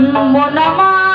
মনামা গেল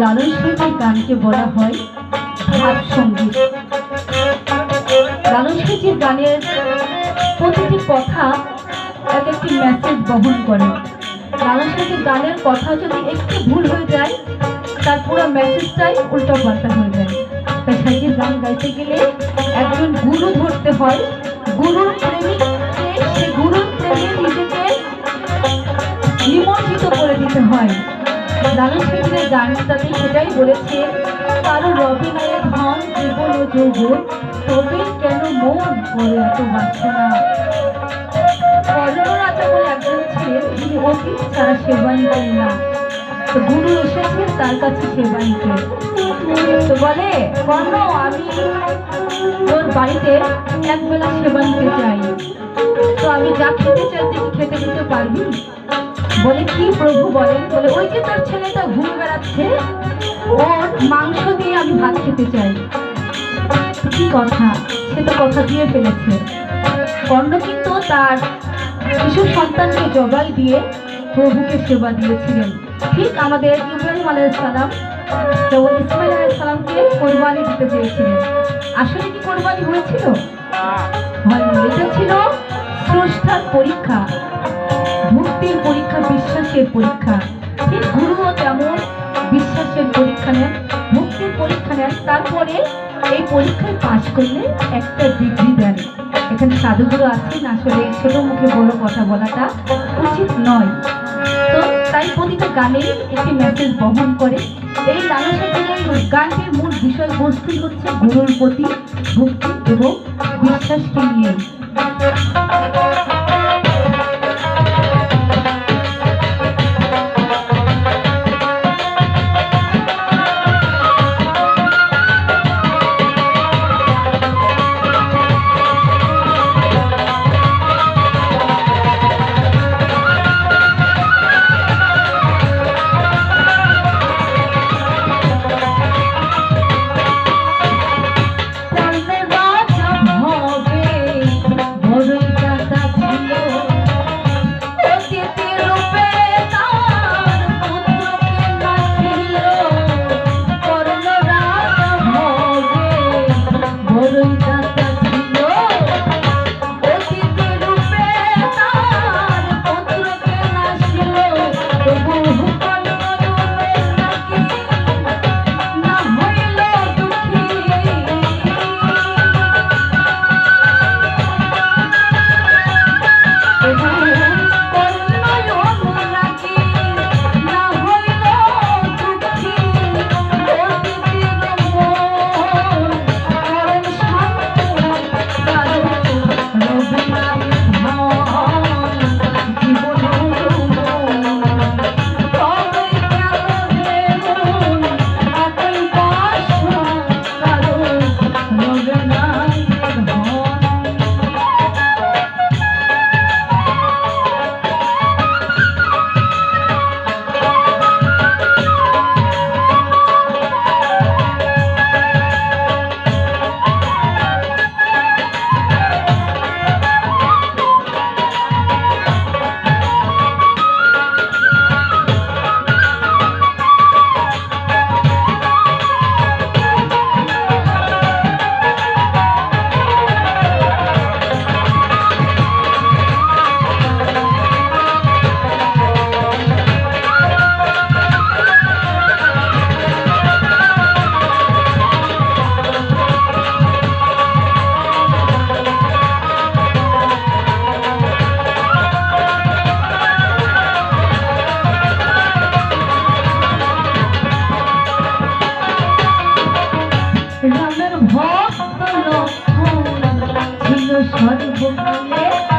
গানকে বলা হয় ভাব সংগীত। লালন সাঁচির গানের প্রতিটি কথা এক একটি মেসেজ বহন করে। লালন সাঁচির গানের কথা যদি একটু ভুল হয়ে যায়, তার পুরো মেসেজটাই উল্টো পাল্টা হয়ে যায়। তাই সাঁচির গান গাইতে গেলে একজন গুরু ধরতে হয়। গুরুর প্রেমিককে সে গুরুর প্রেমে নিজেকে নিমজ্জিত করে দিতে হয়। লালন সাঁচিরের গানটাতে সেটাই বলেছে, কারও রবি নায়ের ধন, জীবন ও যৌবন, তবে কেন মন করে এত বাসনা? কর্ণরাজা বলে একজন ছিলেন যিনি অতীত ছাড়া সেবা না। গুরু এসেছেন, তার কাছে সেবা নিতে তো বলে, কর্ণ, আমি তোর বাড়িতে একবেলা সেবা নিতে চাই। তো আমি যা খেতে চাই খেতে দিতে পারবি? বলে কি প্রভু বলেন? বলে ওই যে তোর ছেলেটা ঘুরে বেড়াচ্ছে ওর মাংস দিয়ে আমি ভাত খেতে চাই। কি কথা? সে তো কথা দিয়ে ফেলেছে। কর্ণ কিন্তু তার শিশু সন্তানকে জবাই দিয়ে প্রভুকে সেবা দিয়েছিলেন। ঠিক আমাদের ইব্রাহিম আলাইহিস সালাম যেমন ইসমাইল আলাইহিস সালামকে কোরবানি দিতে চেয়েছিলেন। আসলে কি কোরবানি হয়েছিল? হয়নি। এটা ছিল স্রষ্টার পরীক্ষা। ভক্তির পরীক্ষা বিশ্বাসের পরীক্ষা। ঠিক গুরুও তেমন বিশ্বাসের পরীক্ষা নেন। ভক্তির পরীক্ষা নেন, তারপরে এই পরীক্ষায় পাশ করলে একটা ডিগ্রি দেন। এখানে সাধুগুরু আছেন, আসলে ছোট মুখে বড় কথা বলাটা উচিত নয়। তো তাই প্রতিটা গানে একটি মেসেজ বহন করে। এই এই গানটির মূল বিষয়বস্তুই হচ্ছে গুরুর প্রতি ভক্তি এবং বিশ্বাসকে নিয়ে। ভক্ত লক্ষ্মণ সর্বকালে